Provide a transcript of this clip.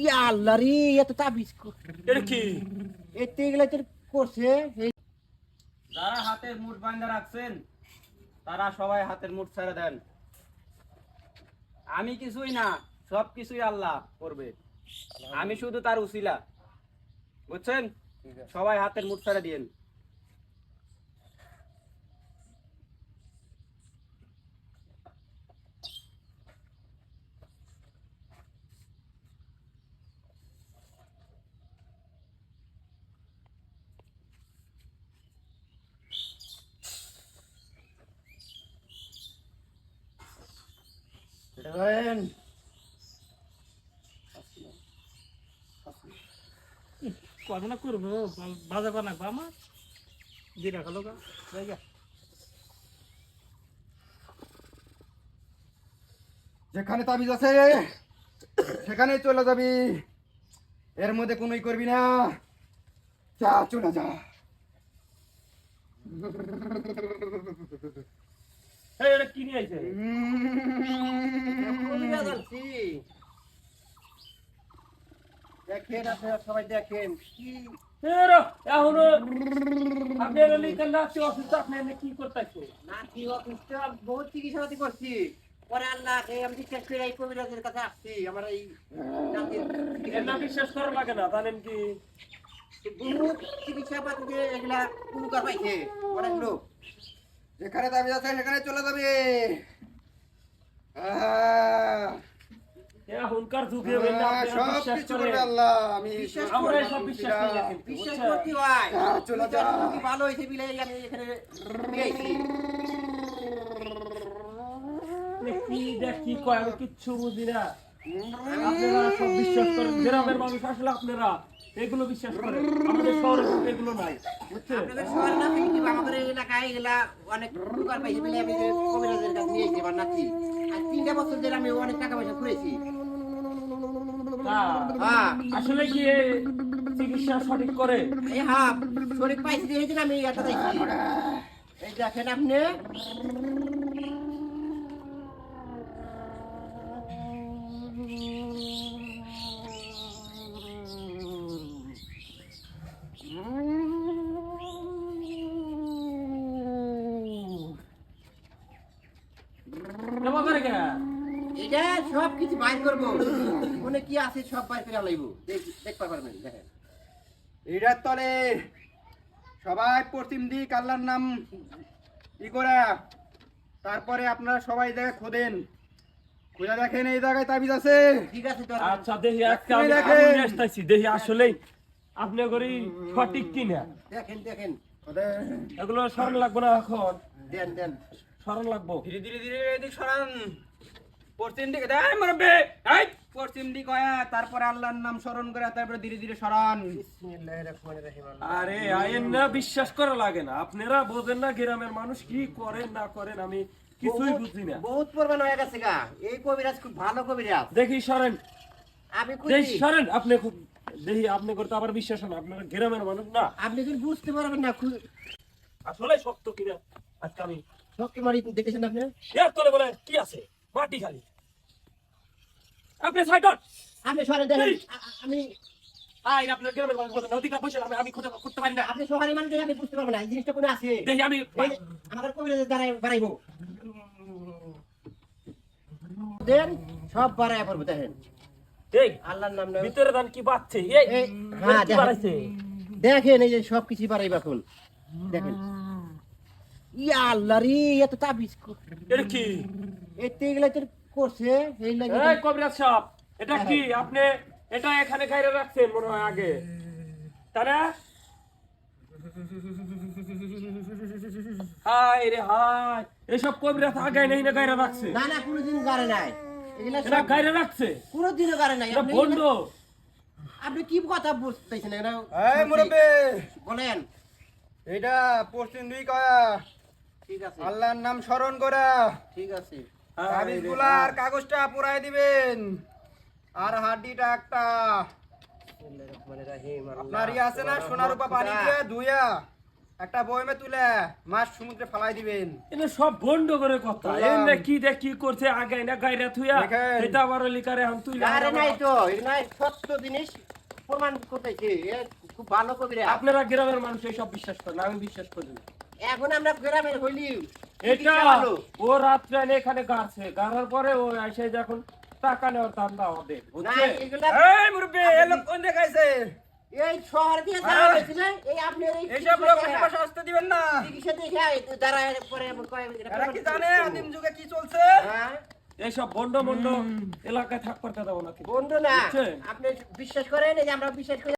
ইয়া আল্লাহ রে এত তাবিজ এটা কি? এতে এগুলা তোর করছে যারা হাতের মুঠ বান্ধা রাখছেন তারা সবাই হাতের মুঠ ছেড়ে দেন। আমি কিছুই না সব কিছুই আল্লাহ করবে। আমি শুধু তার উসিলা। বুঝছেন? সবাই হাতের মুঠ ছেড়ে দিয়েন। করেন কখনো করব? বাজার বানাবো আমার? গা যেখানে তাবিজ আছে সেখানে চলে যাবি। এর মধ্যে কোনোই করবি না। যা চলে যা। এই এটা কি নিয়ে আইছে? দেখেন আপনারা সবাই দেখেন এখনও আপনি এটা লিখেন না কি অসুস্থ আপনি কি করতেছে নাতি অসুস্থ বহুত চিকিৎসাপাতি করছি। পরে আল্লাহ আমি বিশ্বাস করে এই কবিরাজের কাছে আসছি আমার এই নাতির এর না বিশ্বাস করা লাগে না জানেন কি? বহুত চিকিৎসাপাতি এগুলা উপকার পাইছে অনেক লোক। যেখানে তাবিজ আছে সেখানে চলে যাবি। আহ, এখনকার যুগে আহ, বললে আপনি সব বিশ্বাস কিছু করেন। করবে আল্লাহ আমি বিশ্বাস আমরা করব, সব বিশ্বাস করি না কিন্তু, বিশ্বাস বুঝছেন? করতে হয়। যা, চলে যা। বিচার যদি ভালো হয়েছে বিলে আমি এখানে পেয়েছি। আপনি কি দেখ কি কয় আমি কিচ্ছু বুঝি না। আপনারা সব বিশ্বাস করেন গ্রামের মানুষ আসলে আপনারা। এগুলো বিশ্বাস করেন আমাদের শহরে এগুলো নাই বুঝছেন আপনাদের শহরে না কিন্তু আমাদের এলাকায় এগুলা অনেক উপকার পাইছে বলে আমি কবিরাজের কাছে নিয়েছি আমার নাতি। আর তিনটা বছর ধরে আমি অনেক টাকা পয়সা করেছি তা, হ্যাঁ। আসলে কি এ চিকিৎসা সঠিক করে? হ্যাঁ শরীর পাইছি দিয়েছেন আমি এটা দেখছি এই দেখেন আপনি। এটা সব কিছু বাইর করব। মনে কি আছে সব বাইর করে লাইব দেখতে পারবেন দেখেন এটার তলে। সবাই পশ্চিম দিক আল্লাহর নাম ই করে। তারপরে আপনারা সবাই জায়গায় খোদেন। খুঁজে দেখেন এই জায়গায় তাবিজ আছে। ঠিক আছে তো। আচ্ছা দেখি আজকে আমি দেখেন। আসতেছি। দেখি আসলেই আপনি করি সঠিক কিনা। দেখেন দেখেন। এগুলো স্মরণ লাগবে না এখন? দেন দেন। স্মরণ লাগবো। ধীরে ধীরে ধীরে এদিক সরান। পশ্চিম দিকে দেয় মুরব্বী এই পশ্চিম দিক হয়ে তারপরে আল্লাহর নাম স্মরণ করে তারপরে ধীরে ধীরে রহিম। আরে আইন না বিশ্বাস করা লাগে না। আপনারা বোঝেন না গ্রামের মানুষ কি করেন না করেন আমি কিছুই বুঝি না। বহুত পরিমাণ হয়ে গেছে গা। এই কবিরাজ খুব ভালো কবিরাজ। দেখি সরেন। আমি খুশি। সরেন। আপনি খুব দেখি আপনি করতে আবার বিশ্বাস না। আপনারা গ্রামের মানুষ না। আপনি যদি বুঝতে পারবেন না আসলে শক্ত কিনা। আজকে আমি শক্তি মারি দেখেছেন আপনি? এর তলে বলে কি আছে? মাটি খালি। আপনি দেখেন এই! আ- আ- আমি আই আপনার গ্রামের মানুষ বলেন অধিকার পয়সা আমি আমি খুঁজে করতে পারি না। আপনি সহারি দেখে বুঝতে পারবেন না। এই জিনিসটা কোনো আছে। দেখি আমি এই যে আমাদের কবিরাজের দ্বারা বাড়াইবো। দেন সব পড়ব দেখেন। এই আল্লাহর নাম। ভিতরে দান কি এই হ্যাঁ, দেখেন। এই যে সব কিছু বাড়াইব এখন। দেখেন। ইয়া আল্লাহ রে এত তাবিজ এটা কি এতে এগুলা তোর করছে এই লাগে এই কবিরাজ সাহেব এটা কি আপনি এটা এখানে খাইরে রাখছেন মনে হয় আগে তারা হাই রে হাই এসব কবিরাজ আগে নেই না রাখছে না না কোনোদিন গাড়ে নাই এগুলা এটা সব গাইরে রাখছে কোনোদিনও গাড়ে নাই আপনি বন্ধ আপনি কি কথা বুঝতেছেন এটা এই মুরব্বী বলেন এটা পশ্চিম দিক ঠিক আছে। আল্লাহর নাম স্মরণ করে। ঠিক আছে। কাগজটা পুরাই দিবেন। আর হাড্ডিটা একটা। আপনার ইয়ে আছে না সোনার রূপা পানি দিয়ে ধুইয়া একটা বয়মে তুলে মাছ সমুদ্রে ফালাই দিবেন। এনে সব বন্ধ করে কথা। এনে কি দেখ কি করছে আগে না গাইরা থুয়া এটা আবার লিকারে এখন তুই আরে নাই তো এগুলা সত্য জিনিস। প্রমাণ করতেছে এ খুব ভালো কবিরা। আপনারা গ্রামের মানুষ এই সব বিশ্বাস করেন আমি বিশ্বাস করি না। এখন আমরা গ্রামের হইলি। এটা ও রাত্রে এখানে গাছে গাড়ার পরে ও এসে যখন টাকা নেওয়ার ধান্দা আমাদের না এই মুরব্বি এ লোক কোন দেখাইছে এই শহর দিয়ে যারা এই আপনার এই এইসব লোক আশেপাশে আসতে দিবেন না। চিকিৎসা দেখে যারা পরে এমন কয় এরা কি জানে আদিম যুগে কি চলছে? হ্যাঁ। এইসব বন্ড বন্ড এলাকায় থাক করতে দেবো না কিন্তু। বন্ধু না আপনি বিশ্বাস করেন এই যে আমরা বিশ্বাস করি